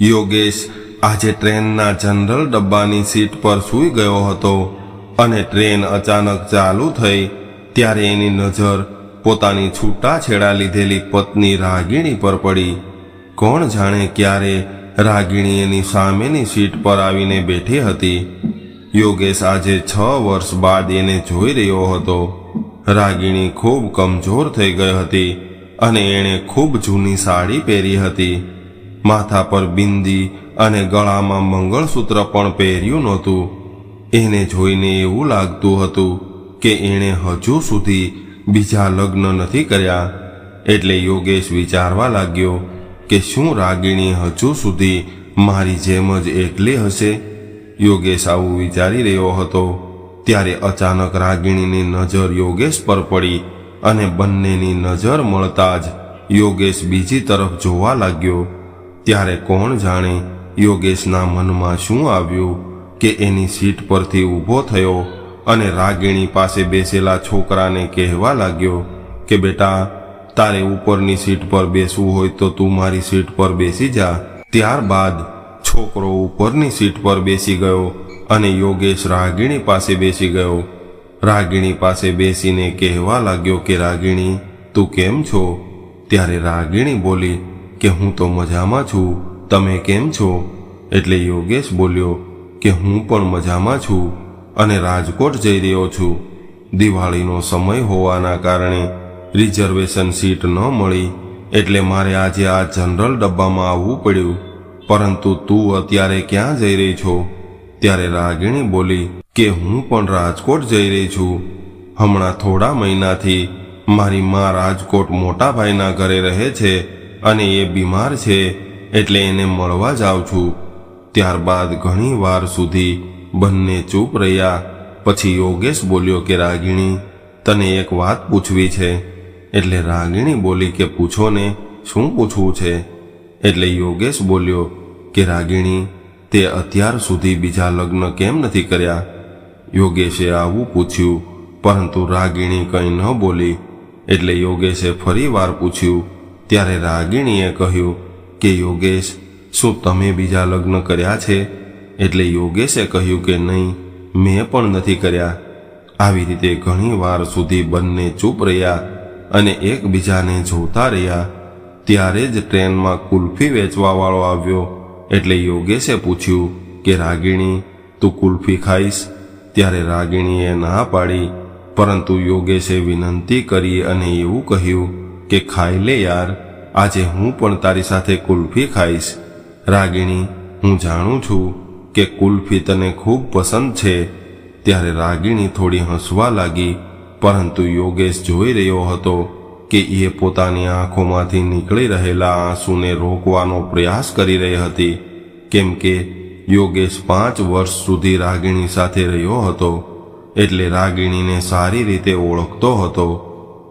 યોગેશ આજે ટ્રેનના general ડબ્બાની seat પર સૂઈ ગયો હતો અને ટ્રેન અચાનક ચાલુ થઈ ત્યારે એની નજર પોતાની છૂટાછેડા લીધેલી પત્ની રાગીણી પર પડી. કોણ જાણે ક્યારે રાગીણી એની સામેની સીટ પર આવીને બેઠી હતી. યોગેશ આજે છ વર્ષ બાદ એને જોઈ રહ્યો હતો. રાગીણી ખૂબ કમજોર થઈ ગઈ હતી અને એણે ખૂબ જૂની સાડી પહેરી હતી. માથા પર બિંદી અને ગળામાં મંગળસૂત્ર પણ પહેર્યું નહોતું. એને જોઈને એવું લાગતું હતું કે એણે હજુ સુધી બીજા લગ્ન નથી કર્યા. એટલે યોગેશ વિચારવા લાગ્યો કે શું રાગીણી હજુ સુધી મારી જેમ જ એકલી હશે? યોગેશ આવું વિચારી રહ્યો હતો. ત્યારે અચાનક રાગીણીની નજર યોગેશ પર પડી અને બંનેની નજર મળતા જ યોગેશ બીજી તરફ જોવા લાગ્યો. ત્યારે કોણ જાણે યોગેશના મનમાં શું આવ્યું કે એની સીટ પરથી ઊભો થયો અને રાગીણી પાસે બેસેલા છોકરાને કહેવા લાગ્યો કે, બેટા, તારે ઉપરની સીટ પર બેસવું હોય તો તું મારી સીટ પર બેસી જા. ત્યારબાદ છોકરો ઉપરની સીટ પર બેસી ગયો અને યોગેશ રાગીણી પાસે બેસી ગયો. રાગીણી પાસે બેસીને કહેવા લાગ્યો કે, રાગીણી, તું કેમ છો? ત્યારે રાગીણી બોલી કે હું તો મજામાં છું. તમે કેમ છો? એટલે યોગેશ બોલ્યો કે હું પણ મજામાં છું અને રાજકોટ જઈ રહ્યો છું. દિવાળીનો સમય હોવાના કારણે રિઝર્વેશન સીટ ન મળી, એટલે મારે આજે આ જનરલ ડબ્બામાં આવવું પડ્યું. પરંતુ તું અત્યારે ક્યાં જઈ રહી છો? ત્યારે રાગીણી બોલી કે હું પણ રાજકોટ જઈ રહી છું. હમણાં થોડા મહિનાથી મારી મા રાજકોટ મોટાભાઈના ઘરે રહે છે અને એ બીમાર છે એટલે એને મળવા જાઉં છું. ત્યારબાદ ઘણી વાર સુધી બંને ચૂપ રહ્યા. પછી યોગેશ બોલ્યો કે, રાગીણી, તને એક વાત પૂછવી છે. એટલે રાગીણી બોલી કે, પૂછો ને, શું પૂછવું છે? એટલે યોગેશ બોલ્યો કે, રાગીણી, તે અત્યાર સુધી બીજા લગ્ન કેમ નથી કર્યા? યોગેશે આવું પૂછ્યું, પરંતુ રાગીણી કંઈ ન બોલી. એટલે યોગેશે ફરી વાર પૂછ્યું ત્યારે રાગીણીએ કહ્યું કે, યોગેશ, શું તમે બીજા લગ્ન કર્યા છે? એટલે યોગેશે કહ્યું કે, નહીં, મેં પણ નથી કર્યા. આવી રીતે ઘણી વાર સુધી બંને ચૂપ રહ્યા અને એકબીજાને જોતા રહ્યા. ત્યારે જ ટ્રેનમાં કુલ્ફી વેચવાવાળો આવ્યો. એટલે યોગેશે પૂછ્યું કે, રાગીણી, તું કુલ્ફી ખાઈશ? ત્યારે રાગીણીએ ના પાડી. પરંતુ યોગેશે વિનંતી કરી અને એવું કહ્યું કે ખાઈ લે યાર, આજે હું પણ તારી સાથે કુલ્ફી ખાઈશ. રાગીણી, હું જાણું છું કે કુલ્ફી તને ખૂબ પસંદ છે. ત્યારે રાગીણી થોડી હસવા લાગી, પરંતુ યોગેશ જોઈ રહ્યો હતો કે એ પોતાની આંખોમાંથી નીકળી રહેલા આંસુને રોકવાનો પ્રયાસ કરી રહી હતી. કેમ કે યોગેશ પાંચ વર્ષ સુધી રાગીણી સાથે રહ્યો હતો, એટલે રાગીણીને સારી રીતે ઓળખતો હતો.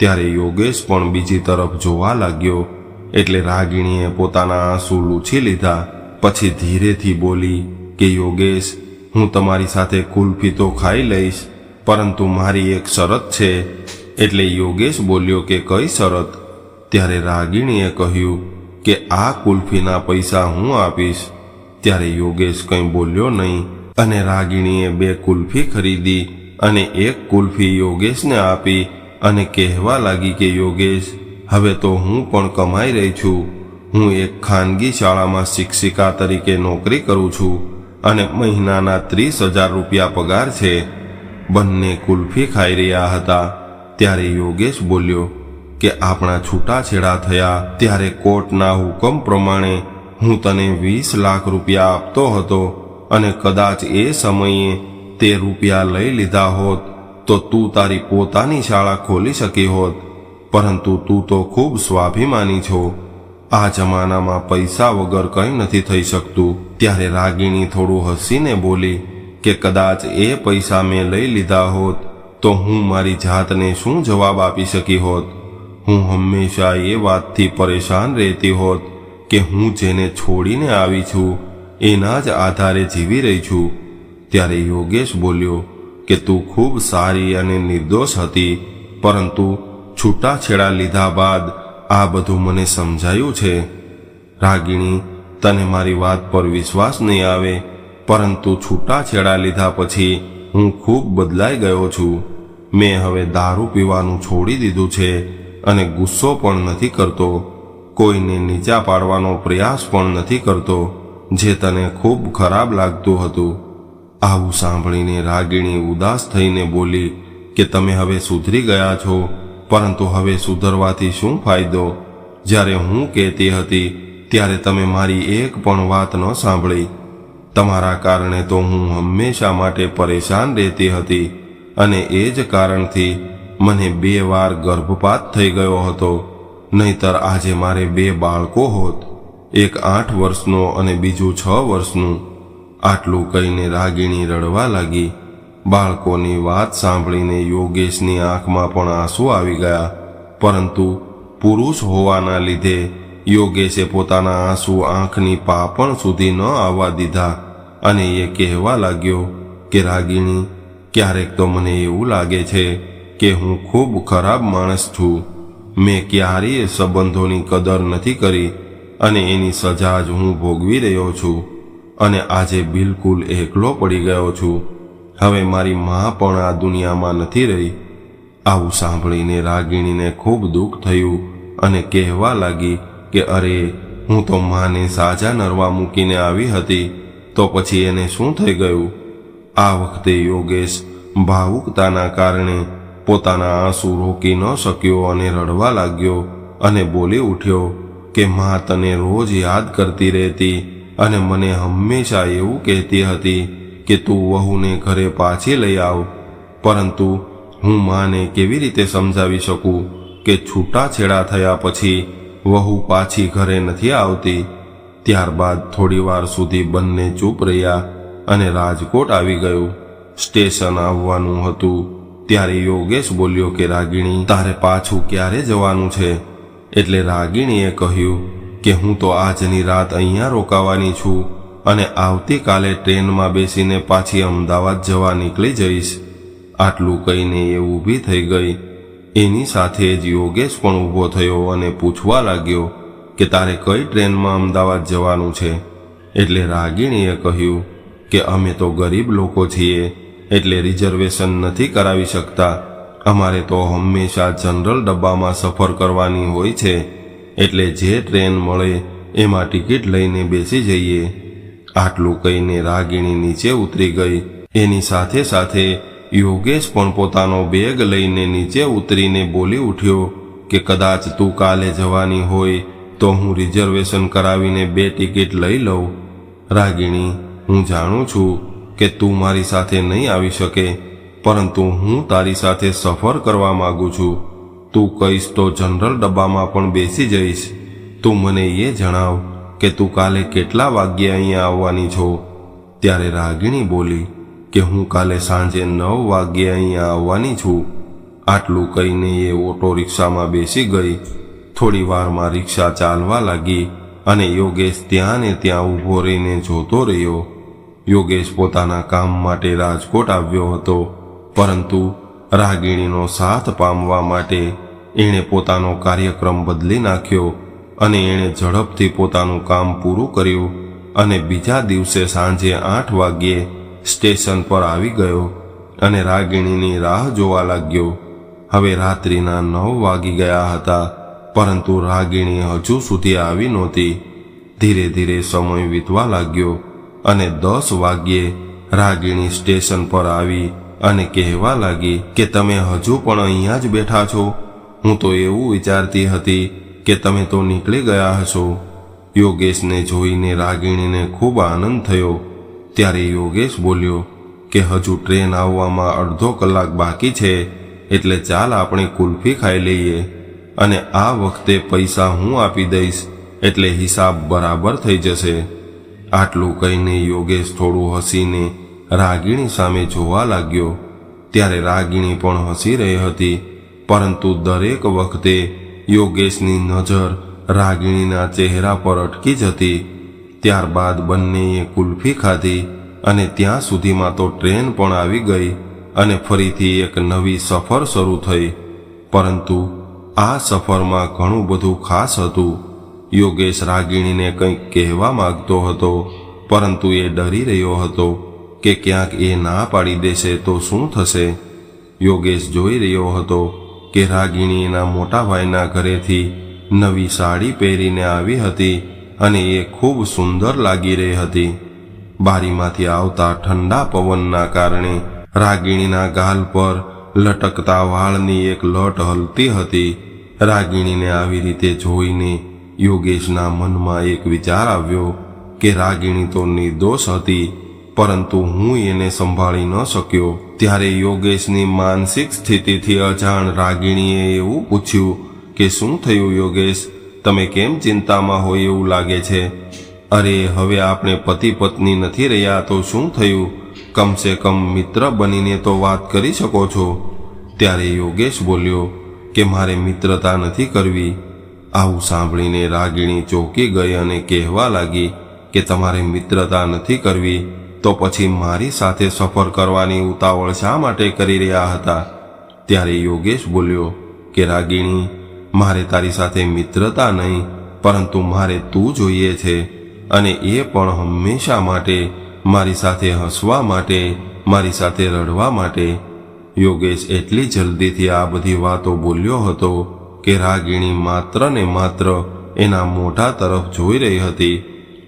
ત્યારે યોગેશ પણ બીજી તરફ જોવા લાગ્યો. એટલે રાગીણીએ પોતાના આંસુ લૂછી લીધા. પછી ધીરેથી બોલી કે, યોગેશ, હું તમારી સાથે કુલ્ફી તો ખાઈ લઈશ, પરંતુ મારી એક શરત છે. એટલે યોગેશ બોલ્યો કે, કઈ શરત? ત્યારે રાગીણીએ કહ્યું કે, આ કુલ્ફીના પૈસા હું આપીશ. ત્યારે યોગેશ કંઈ બોલ્યો નહીં અને રાગીણીએ બે કુલ્ફી ખરીદી અને એક કુલ્ફી યોગેશને આપી. અને કહેવા લાગી કે, યોગેશ, હવે તો હું પણ કમાઈ રહી છું. હું એક ખાનગી શાળામાં શિક્ષિકા તરીકે નોકરી કરું છું અને મહિનાના ત્રીસ હજાર રૂપિયા પગાર છે. બંને કુલ્ફી ખાઈ રહ્યા હતા. ત્યારે યોગેશ બોલ્યો કે, આપણા છૂટાછેડા થયા. ત્યારે કોર્ટના હુકમ પ્રમાણે હું તને વીસ લાખ રૂપિયા આપતો હતો અને કદાચ એ સમયે તે રૂપિયા લઈ લીધા હોત. તો તું તારી પોતાની શાળા ખોલી શકી હોત, પરંતુ તું તો ખૂબ સ્વાભિમાની છો. આ જમાનામાં પૈસા વગર કંઈ નથી થઈ શકતું. ત્યારે રાગીણી થોડું હસીને બોલી કે કદાચ એ પૈસા મેં લઈ લીધા હોત, તો હું મારી જાતને શું જવાબ આપી શકી હોત? હું હંમેશા એ વાતથી પરેશાન રહેતી હોત કે હું જેને છોડીને આવી છું, એના જ આધારે જીવી રહી છું. ત્યારે યોગેશ બોલ્યો કે તું ખૂબ સારી અને નિર્દોષ હતી, પરંતુ છૂટાછેડા લીધા બાદ આ બધું મને સમજાયું છે. રાગીણી, તને મારી વાત પર વિશ્વાસ નહીં આવે, પરંતુ છૂટાછેડા લીધા પછી હું ખૂબ બદલાઈ ગયો છું. મેં હવે દારૂ પીવાનું છોડી દીધું છે અને ગુસ્સો પણ નથી કરતો. કોઈને નીચા પાડવાનો પ્રયાસ પણ નથી કરતો, જે તને ખૂબ ખરાબ લાગતું હતું. આવું સાંભળીને રાગીણી ઉદાસ થઈને બોલી કે તમે હવે સુધરી ગયા છો, પરંતુ હવે સુધરવાથી શું ફાયદો? જ્યારે હું કહેતી હતી, ત્યારે તમે મારી એક પણ વાત ન સાંભળી. તમારા કારણે તો હું હંમેશા માટે પરેશાન રહેતી હતી અને એ જ કારણથી મને બે વાર ગર્ભપાત થઈ ગયો હતો, નહીતર આજે મારે બે બાળકો હોત, એક આઠ વર્ષનો અને બીજું છ વર્ષનું. આટલું કહીને રાગીણી રડવા લાગી. બાળકોની વાત સાંભળીને યોગેશની આંખમાં પણ આંસુ આવી ગયા. પરંતુ પુરુષ હોવાના લીધે યોગેશે પોતાના આંસુ આંખની પાપણ સુધી ન આવવા દીધા અને એ કહેવા લાગ્યો કે, રાગીણી, ક્યારેક તો મને એવું લાગે છે કે હું ખૂબ ખરાબ માણસ છું. મેં ક્યારેય સંબંધોની કદર નથી કરી અને એની સજા જ હું ભોગવી રહ્યો છું. અને આજે બિલકુલ એકલો પડી ગયો છું. હવે મારી મા પણ આ દુનિયામાં નથી રહી. આવું સાંભળીને રાગીણીને ખૂબ દુઃખ થયું અને કહેવા લાગી કે અરે, હું તો માને સાજા નરવા મૂકીને આવી હતી, તો પછી એને શું થઈ ગયું? આ વખતે યોગેશ ભાવુકતાના કારણે પોતાના આંસુ રોકી ન શક્યો અને રડવા લાગ્યો અને બોલી ઉઠ્યો કે, મા, તને રોજ યાદ કરતી રહેતી અને મને હંમેશા એવું કહેતી હતી કે તું વહુને ઘરે પાછી લઈ આવ. પરંતુ હું માને કેવી રીતે સમજાવી શકું કે છૂટાછેડા થયા પછી વહુ પાછી ઘરે નથી આવતી? ત્યારબાદ થોડીવાર સુધી બંને ચૂપ રહ્યા અને રાજકોટ આવી ગયું. સ્ટેશન આવવાનું હતું. ત્યારે યોગેશ બોલ્યો કે, રાગીણી, તારે પાછું ક્યારે જવાનું છે? એટલે રાગીણીએ કહ્યું કે હું તો આજની રાત અહીંયા રોકાવાની છું અને આવતીકાલે ટ્રેનમાં બેસીને પાછી અમદાવાદ જવા નીકળી જઈશ. આટલું કહીને એ ઊભી થઈ ગઈ. એની સાથે જ યોગેશ પણ ઊભો થયો અને પૂછવા લાગ્યો કે તારે કઈ ટ્રેનમાં અમદાવાદ જવાનું છે? એટલે રાગીણીએ કહ્યું કે અમે તો ગરીબ લોકો છીએ, એટલે રિઝર્વેશન નથી કરાવી શકતા. અમારે તો હંમેશા જનરલ ડબ્બામાં સફર કરવાની હોય છે. એટલે જે ટ્રેન મળે, એમાં ટિકિટ લઈને બેસી જઈએ. આટલું કહીને રાગીણી નીચે ઉતરી ગઈ. એની સાથે સાથે યોગેશ પણ પોતાનો બેગ લઈને નીચે ઉતરીને બોલી ઉઠ્યો કે કદાચ તું કાલે જવાની હોય તો હું રિઝર્વેશન કરાવીને બે ટિકિટ લઈ લઉં. રાગીણી, હું જાણું છું કે તું મારી સાથે નહીં આવી શકે, પરંતુ હું તારી સાથે સફર કરવા માગું છું. તું કહીશ તો જનરલ ડબ્બામાં પણ બેસી જઈશ. તું મને એ જણાવ કે તું કાલે કેટલા વાગ્યે અહીંયા આવવાની છો? ત્યારે રાગીણી બોલી કે હું કાલે સાંજે નવ વાગ્યે અહીંયા આવવાની છું. આટલું કહીને એ ઓટો રિક્ષામાં બેસી ગઈ. થોડી વારમાં રિક્ષા ચાલવા લાગી અને યોગેશ ત્યાં ને ત્યાં ઊભો રહીને જોતો રહ્યો. યોગેશ પોતાના કામ માટે રાજકોટ આવ્યો હતો, પરંતુ રાગીણીનો સાથ પામવા માટે એણે પોતાનો કાર્યક્રમ બદલી નાખ્યો અને એણે ઝડપથી પોતાનું કામ પૂરું કર્યું અને બીજા દિવસે સાંજે આઠ વાગ્યે સ્ટેશન પર આવી ગયો અને રાગીણીની રાહ જોવા લાગ્યો. હવે રાત્રિના નવ વાગી ગયા હતા, પરંતુ રાગીણી હજુ સુધી આવી નહોતી. ધીરે ધીરે સમય વીતવા લાગ્યો અને દસ વાગ્યે રાગીણી સ્ટેશન પર આવી અને કહેવા લાગી કે તમે હજુ પણ અહીંયા જ બેઠા છો. હું તો એવું વિચારતી હતી કે તમે તો નીકળી ગયા હશો. યોગેશને જોઈને રાગીણીને ખૂબ આનંદ થયો. ત્યારે યોગેશ બોલ્યો કે હજુ ટ્રેન આવવામાં અડધો કલાક બાકી છે, એટલે ચાલ આપણે કુલ્ફી ખાઈ લઈએ. અને આ વખતે પૈસા હું આપી દઈશ, એટલે હિસાબ બરાબર થઈ જશે. આટલું કહીને યોગેશ થોડું હસીને રાગીણી સામે જોવા લાગ્યો. ત્યારે રાગીણી પણ હસી રહી હતી, પરંતુ દરેક વખતે યોગેશની નજર રાગીણીના ચહેરા પર અટકી જતી ત્યારબાદ બંનેએ કુલ્ફી ખાધી અને ત્યાં સુધીમાં તો ટ્રેન પણ આવી ગઈ અને ફરીથી એક નવી સફર શરૂ થઈ. પરંતુ આ સફરમાં ઘણું બધું ખાસ હતું. યોગેશ રાગીણીને કંઈક કહેવા માગતો હતો, પરંતુ એ ડરી રહ્યો હતો. કે ક્યાંક એ ના પાડી દેશે તો શું થશે? યોગેશ જોઈ રહ્યો હતો કે રાગીણી મોટા ભાઈના ઘરેથી નવી સાડી પહેરીને આવી હતી અને એ ખૂબ સુંદર લાગી રહી હતી. બારીમાંથી આવતા ઠંડા પવનના કારણે રાગીણીના ગાલ પર લટકતા વાળની એક લટ હલતી હતી. રાગીણીને આવી રીતે જોઈને યોગેશના મનમાં એક વિચાર આવ્યો કે રાગીણી તો નિર્દોષ હતી પરંતુ હું એને સંભાળી ન શક્યો. ત્યારે યોગેશની માનસિક સ્થિતિથી અજાણ રાગીણીએ એવું પૂછ્યું કે, શું થયું યોગેશ? તમે કેમ ચિંતામાં હોય એવું લાગે છે? અરે, હવે આપણે પતિ પત્ની નથી રહ્યા તો શું થયું? કમસે કમ મિત્ર બનીને તો વાત કરી શકો છો. ત્યારે યોગેશ બોલ્યો કે, મારે મિત્રતા નથી કરવી. આવું સાંભળીને રાગીણી ચોંકી ગઈ અને કહેવા લાગી કે, તમારે મિત્રતા નથી કરવી. તો પછી મારી સાથે સફર કરવાની ઉતાવળ શા માટે કરી રહ્યા હતા? ત્યારે યોગેશ બોલ્યો કે, રાગીણી, મારે તારી સાથે મિત્રતા નહીં, પરંતુ મારે તું જોઈએ છે અને એ પણ હંમેશા માટે, મારી સાથે હસવા માટે, મારી સાથે રડવા માટે. યોગેશ એટલી જલ્દીથી આ બધી વાતો બોલ્યો હતો કે, રાગીણી માત્ર ને માત્ર એના મોઢા તરફ જોઈ રહી હતી.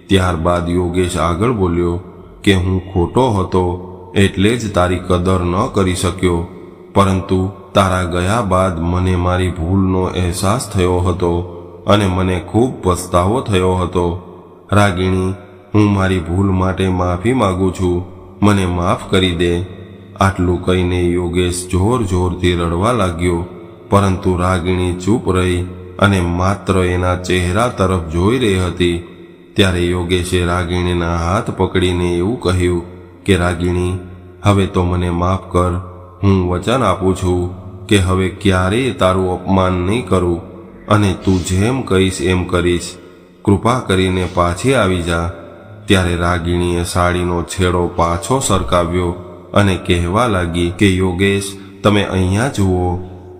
ત્યારબાદ યોગેશ આગળ બોલ્યો કે હું ખોટો હતો એટલે જ તારી કદર ન કરી શક્યો. પરંતુ તારા ગયા બાદ મને મારી ભૂલનો અહેસાસ થયો હતો અને મને ખૂબ પસ્તાવો થયો હતો. રાગીણી, હું મારી ભૂલ માટે માફી માગું છું. મને માફ કરી દે. આટલું કહીને યોગેશ જોર જોરથી રડવા લાગ્યો. પરંતુ રાગીણી ચૂપ રહી અને માત્ર એના ચહેરા તરફ જોઈ રહી હતી. ત્યારે યોગેશે રાગીણીના હાથ પકડીને એવું કહ્યું કે, રાગીણી, હવે તો મને માફ કર. હું વચન આપું છું કે, હવે ક્યારેય તારું અપમાન નહીં કરું અને તું જેમ કહીશ એમ કરીશ. કૃપા કરીને પાછી આવી જા. ત્યારે રાગીણીએ સાડીનો છેડો પાછો સરકાવ્યો અને કહેવા લાગી કે, યોગેશ, તમે અહીંયા જુઓ.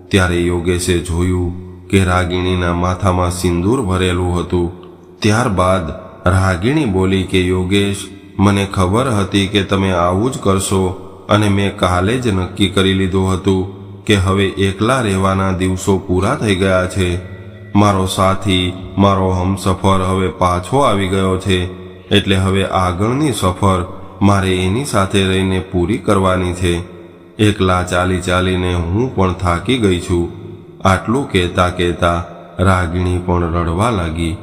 ત્યારે યોગેશે જોયું કે, રાગીણીના માથામાં સિંદૂર ભરેલું હતું. ત્યારબાદ રાગીણી બોલી કે, યોગેશ, મને ખબર હતી કે તમે આવું જ કરશો અને મેં કાલે જ નક્કી કરી લીધું હતું કે હવે એકલા રહેવાના દિવસો પૂરા થઈ ગયા છે. મારો સાથી, મારો હમસફર હવે પાછો આવી ગયો છે. એટલે હવે આગળની સફર મારે એની સાથે રહીને પૂરી કરવાની છે. એકલા ચાલી ચાલીને હું પણ થાકી ગઈ છું. આટલું કહેતા કહેતા રાગીણી પણ રડવા લાગી.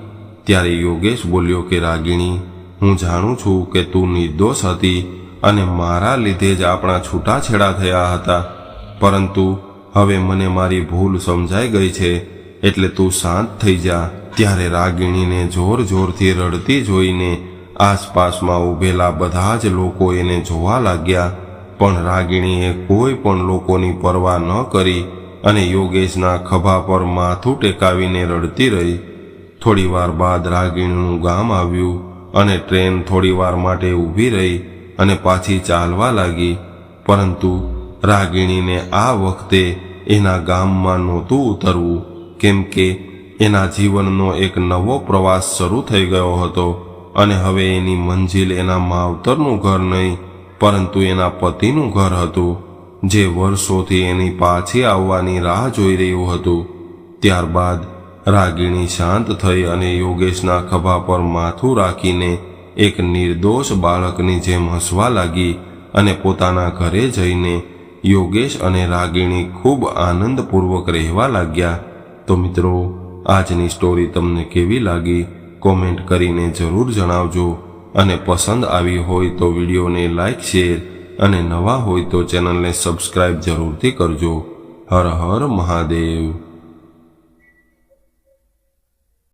ત્યારે યોગેશ બોલ્યો કે, રાગીણી, હું જાણું છું કે તું નિર્દોષ હતી અને મારા લીધે જ આપણા છૂટાછેડા થયા હતા. પરંતુ હવે મને મારી ભૂલ સમજાઈ ગઈ છે, એટલે તું શાંત થઈ જા. ત્યારે રાગીણીને જોર જોરથી રડતી જોઈને આસપાસમાં ઊભેલા બધા જ લોકો એને જોવા લાગ્યા. પણ રાગીણીએ કોઈ પણ લોકોની પરવા ન કરી અને યોગેશના ખભા પર માથું ટેકાવીને રડતી રહી. થોડીવાર બાદ રાગીણીનું ગામ આવ્યું અને ટ્રેન થોડીવાર માટે ઊભી રહી અને પાછી ચાલવા લાગી. પરંતુ રાગીણીને આ વખતે એના ગામમાં નહોતું ઉતરવું, કેમ કે એના જીવનનો એક નવો પ્રવાસ શરૂ થઈ ગયો હતો અને હવે એની મંજિલ એના માવતરનું ઘર નહીં, પરંતુ એના પતિનું ઘર હતું, જે વર્ષોથી એની પાછી આવવાની રાહ જોઈ રહ્યું હતું. ત્યારબાદ રાગીણી શાંત થઈ અને યોગેશના ખભા પર માથું રાખીને એક નિર્દોષ બાળકની જેમ હસવા લાગી અને પોતાના ઘરે જઈને યોગેશ અને રાગીણી ખૂબ આનંદપૂર્વક રહેવા લાગ્યા. તો મિત્રો, આજની સ્ટોરી તમને કેવી લાગી? કોમેન્ટ કરીને જરૂર જણાવજો. અને પસંદ આવી હોય તો વિડીયોને લાઇક શેર અને નવા હોય તો ચેનલને સબસ્ક્રાઇબ જરૂરથી કરજો. હર હર મહાદેવ.